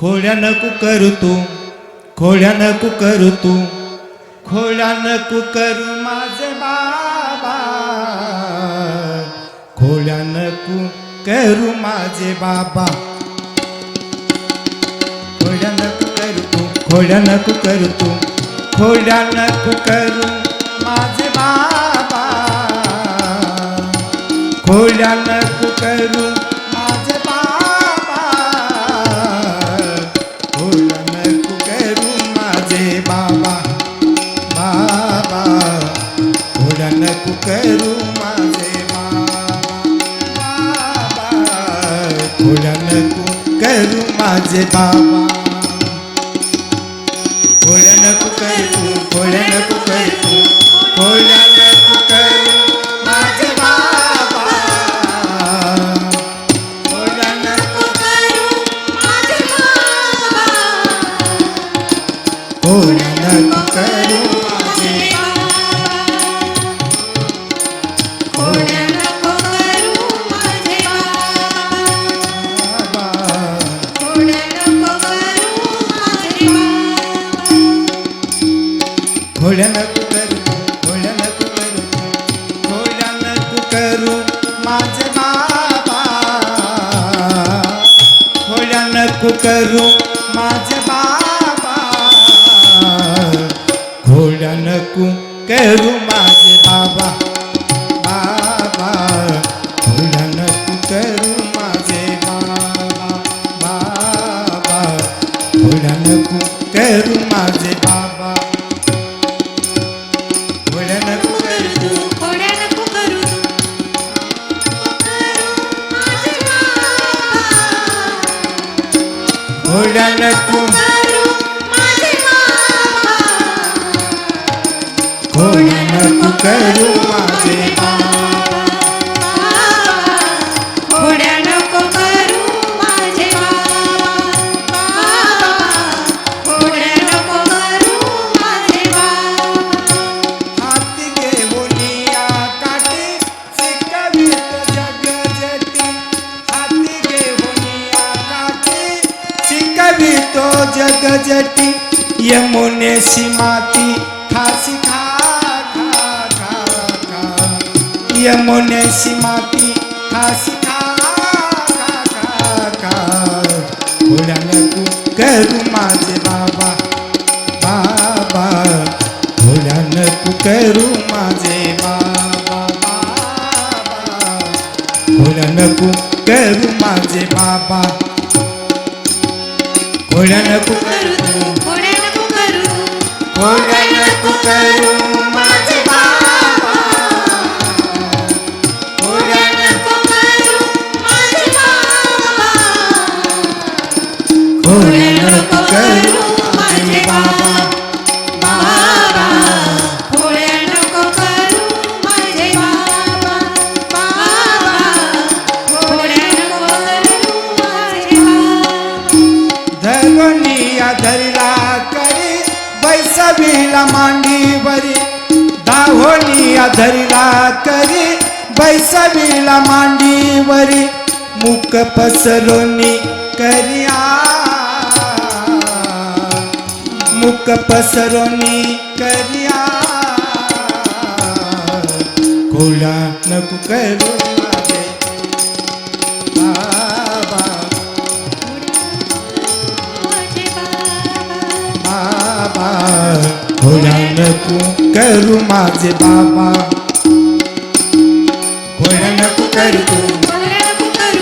खोड्या नको करू तू. खोड्या नको करू तू. खोड्या नको करू माझे बाबा. खोड्या नको करू माझे बाबा. खोड्या नको करू तू. खोड्या नको करू तू. खोड्या नको करू माझे बाबा. खोड्या नको करू करू माझे बाबा खोड्या नको खोड्या नको करू खोड्या नको करू खोड्या नको करू माझे बाबा. खोड्या नको करू माझे बाबा. खोड्या नको करू माझे बाबा. नको खोड्या नको करू माझे जगजटी यमुनेशी माती खासी खा खा खा खा. यमुनेशी माती खासी खा खा खा खा. खोड्या नको करू माझे बाबा बाबा. खोड्या नको करू माझे बाबा बाबा. खोड्या नको करू माझे बाबा. खोड्या नको करू खोड्या नको करू बाबा करी धरला करी मांडी मांडीवरी. दाहोनिया धरला करी बैसवीला मांडीवरी. मुक पसरोनी करिया मुक पसरोनी करिया खोला नको करू. खोड्या नको करू माझे बाबा खोड्या नको करू तू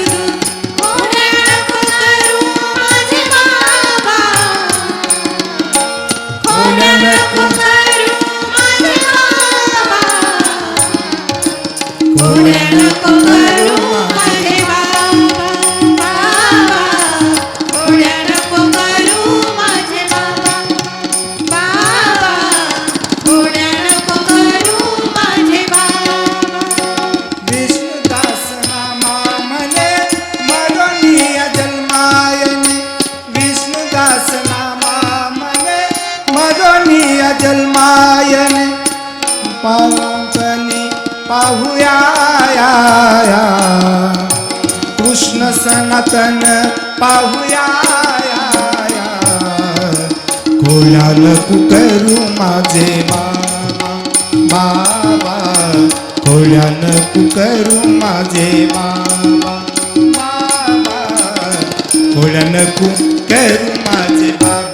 खोड्या नको मरोनिया जन्मायने पावकनी पाहुया कृष्ण सनातन पाहुया या. कुकरू करू माझे मामा बाबा. खोळ्या नको करू माझे मामा बाबा. खोळ्या करू माझे बाबा